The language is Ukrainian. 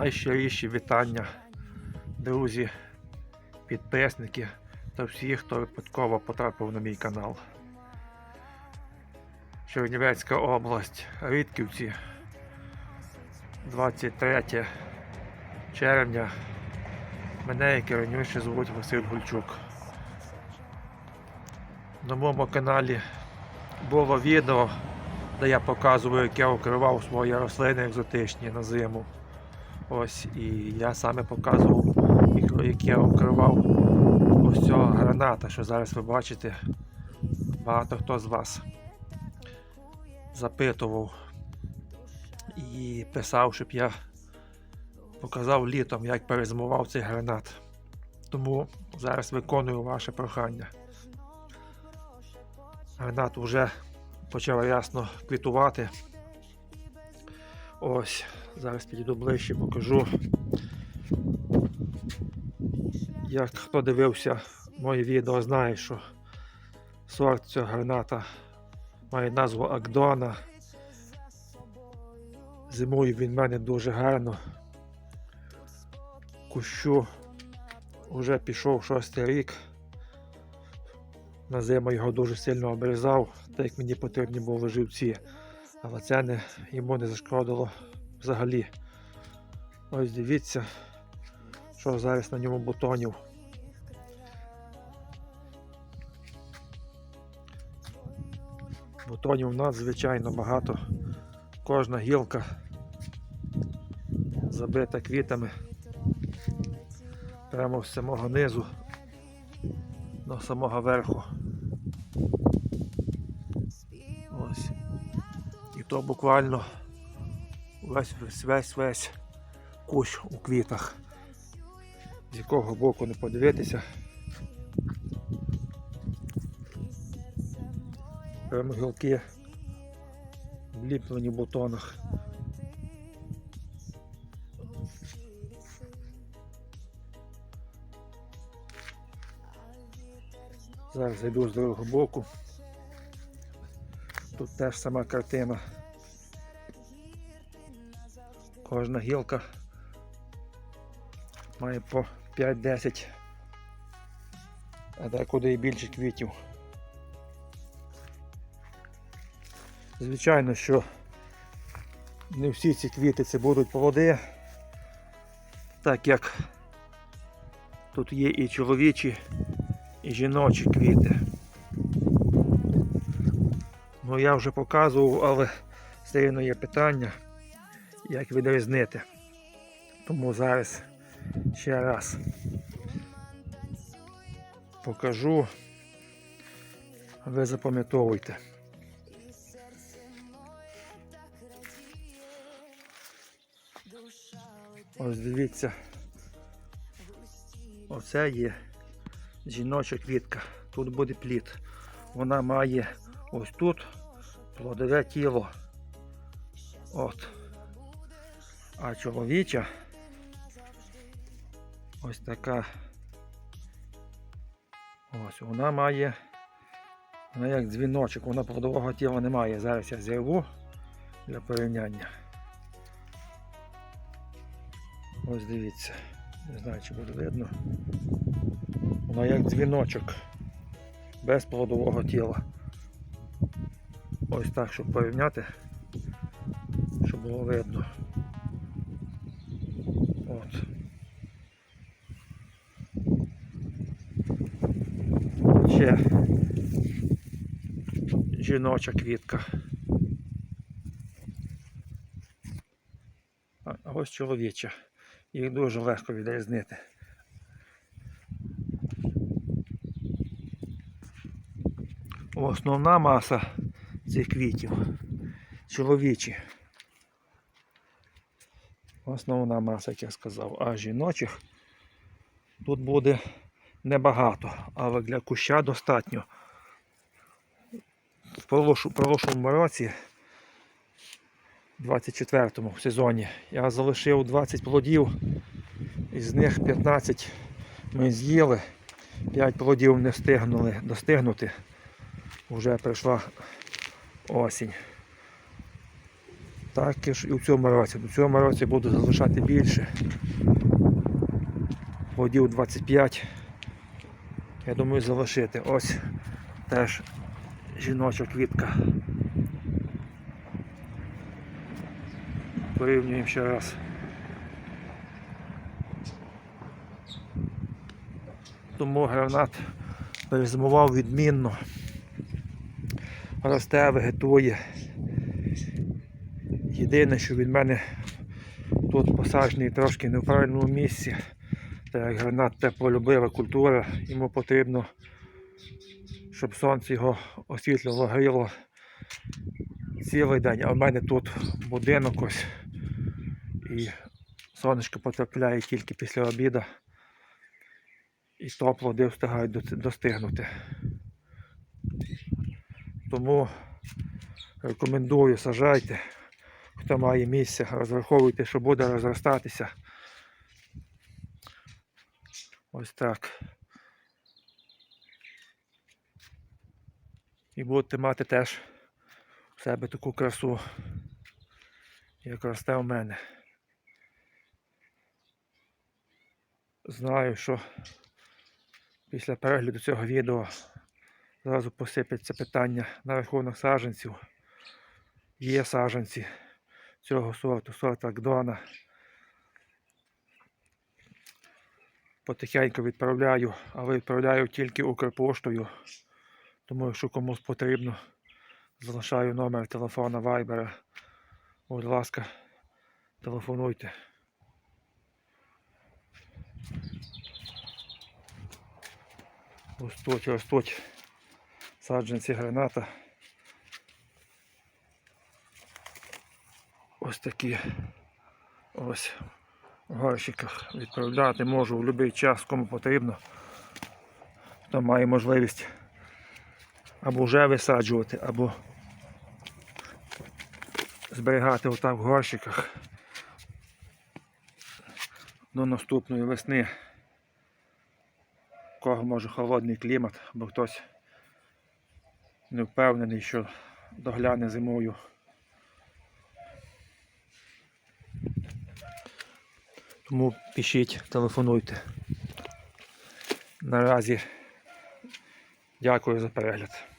Найщиріші вітання, друзі, підписники та всі, хто випадково потрапив на мій канал. Чернівецька область, Рідківці, 23 червня. Мене, як і раніше, звуть Василь Гульчук. На моєму каналі було відео, де я показую, як я укривав свої рослини екзотичні на зиму. Ось, і я саме показував, як- я укривав ось цього граната, що зараз ви бачите. Багато хто з вас запитував і писав, щоб я показав літом, як перезимував цей гранат. Тому зараз виконую ваше прохання. Гранат вже почав ясно квітувати. Ось, зараз підійду ближче, покажу. Як хто дивився моє відео, знає, що сорт цього граната має назву Акдона. Зимою він в мене дуже гарно. Кущу вже пішов шостий рік. На зиму його дуже сильно обрізав, так як мені потрібні були живці. Але це не, йому не зашкодило взагалі. Ось дивіться, що зараз на ньому бутонів. Бутонів у нас звичайно багато. Кожна гілка забита квітами. Прямо з самого низу до самого верху. Ось. І то буквально весь весь весь весь кущ у квітах. З якого боку не подивитися. Прямо гілки вліплені в бутонах. Зараз зайду з другого боку. Тут теж сама картина. Кожна гілка має по 5-10, а декуди і більше квітів. Звичайно, що не всі ці квіти це будуть плоди, так як тут є і чоловічі, і жіночі квіти. Ну я вже показував, але все одно є питання, як відрізнити. Тому зараз ще раз покажу, ви запам'ятовуйте. Ось дивіться. Оце є жіноча квітка. Тут буде плід. Вона має ось тут плодове тіло. От. А чоловіча ось така. Ось вона має. Вона як дзвіночок, вона плодового тіла немає. Зараз я зірву для порівняння. Ось дивіться. Не знаю, чи буде видно. Воно як дзвіночок. Без плодового тіла. Ось так, щоб порівняти, щоб було видно. От. Ще жіноча квітка. А ось чоловіча. Їх дуже легко відрізнити. Основна маса цих квітів чоловічі. Основна маса, як я сказав, а жіночих тут буде небагато, але для куща достатньо. В прошлому році, 24-му сезоні, я залишив 20 плодів, із них 15 ми з'їли, 5 плодів не встигнули достигнути. Вже прийшла осінь. Так і ж і в цьому році. У цьому році буду залишати більше. Водів 25. Я думаю залишити. Ось теж жіноча квітка. Порівнюємо ще раз. Тому гранат перезимував відмінно. Росте, вегетує. Єдине, що від мене тут посаджений трошки не в правильному місці. Так гранат теплолюбива культура, йому потрібно, щоб сонце його освітлювало, гріло цілий день. А в мене тут будинок ось. І сонечко потрапляє тільки після обіду. І то плоди встигають достигнути. Тому рекомендую сажайте. Хто має місце, розраховуйте, що буде розростатися. Ось так. І будете мати теж в себе таку красу, як росте у мене. Знаю, що після перегляду цього відео зразу посипляться питання на рахунок саджанців. Є саджанці цього сорту, сорт Агдона. Потихеньку відправляю, але відправляю тільки Укрпоштою. Тому якщо комусь потрібно, залишаю номер телефона Viber. Будь ласка, телефонуйте. Ростуть, ростуть саджанці граната. Ось такі ось горщиках відправляти можу в будь-який час, кому потрібно. Хто має можливість або вже висаджувати, або зберігати отак в горщиках до наступної весни. Кого може холодний клімат, бо хтось не впевнений, що догляне зимою. Тому пишіть, телефонуйте. Наразі дякую за перегляд.